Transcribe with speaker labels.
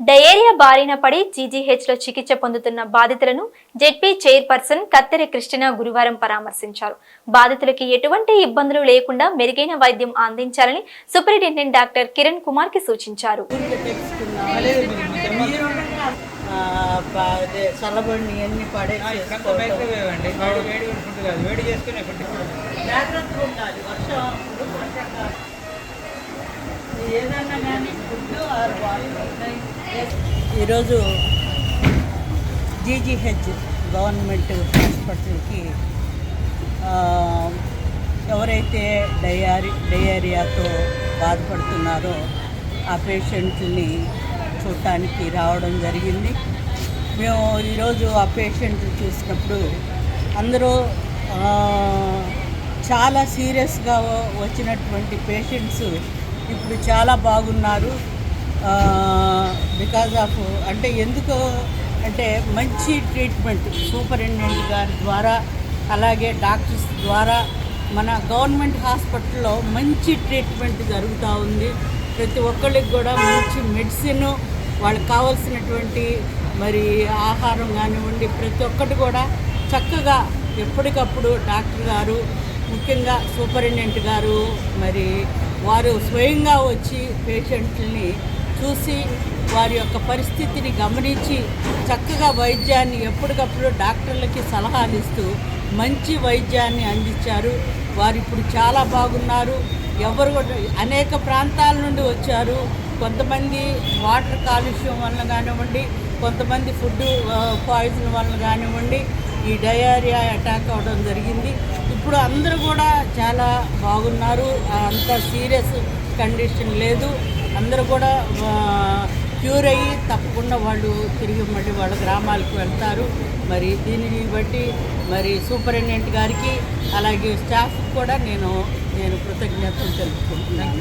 Speaker 1: Diarrhoea బారిన పడి జీజీహెచ్లో చికిత్స పొందుతున్న బాధితులను జెడ్పీ చైర్పర్సన్ కత్తెర కృష్ణ గురువారం పరామర్శించారు. బాధితులకి ఎటువంటి ఇబ్బందులు లేకుండా మెరుగైన వైద్యం అందించాలని సూపరింటెండెంట్ డాక్టర్ కిరణ్ కుమార్కి సూచించారు.
Speaker 2: జాగ్రత్తగా ఉండాలి. వర్షం కానీ ఫుడ్ ఈరోజు జీజీహెచ్ గవర్నమెంట్ హాస్పిటల్కి ఎవరైతే డయారి డయేరియాతో బాధపడుతున్నారో ఆ పేషెంట్ని చూడటానికి రావడం జరిగింది. మేము ఈరోజు ఆ పేషెంట్ చూసినప్పుడు అందరూ చాలా సీరియస్గా వచ్చినటువంటి పేషెంట్స్ ఇప్పుడు చాలా బాగున్నారు. బికాజ్ ఆఫ్ అంటే ఎందుకు అంటే మంచి ట్రీట్మెంట్ సూపరింటెండెంట్ గారి ద్వారా అలాగే డాక్టర్స్ ద్వారా మన గవర్నమెంట్ హాస్పిటల్లో మంచి ట్రీట్మెంట్ జరుగుతూ ఉంది. ప్రతి ఒక్కళ్ళకి కూడా మంచి మెడిసిన్ వాళ్ళకి కావాల్సినటువంటి మరి ఆహారం కానివ్వండి ప్రతి ఒక్కటి కూడా చక్కగా ఎప్పటికప్పుడు డాక్టర్ గారు ముఖ్యంగా సూపరింటెండెంట్ గారు మరి వారు స్వయంగా వచ్చి పేషెంట్ని చూసి వారి యొక్క పరిస్థితిని గమనించి చక్కగా వైద్యాన్ని ఎప్పటికప్పుడు డాక్టర్లకి సలహాలు ఇస్తూ మంచి వైద్యాన్ని అందించారు. వారు ఇప్పుడు చాలా బాగున్నారు. ఎవరు కూడా అనేక ప్రాంతాల నుండి వచ్చారు. కొంతమంది వాటర్ కాలుష్యం వలన కానివ్వండి కొంతమంది ఫుడ్ పాయిజన్ వలన కానివ్వండి ఈ డయేరియా అటాక్ అవ్వడం జరిగింది. ఇప్పుడు అందరూ కూడా చాలా బాగున్నారు. అంత సీరియస్ కండిషన్ లేదు. అందరూ కూడా క్యూర్ అయ్యి తప్పకుండా వాళ్ళు తిరిగి మళ్ళీ వాళ్ళ గ్రామాలకు వెళ్తారు. మరి దీనిని బట్టి మరి సూపరింటెండెంట్ గారికి అలాగే స్టాఫ్ కూడా నేను నేను కృతజ్ఞతలు తెలుపుకుంటున్నాను.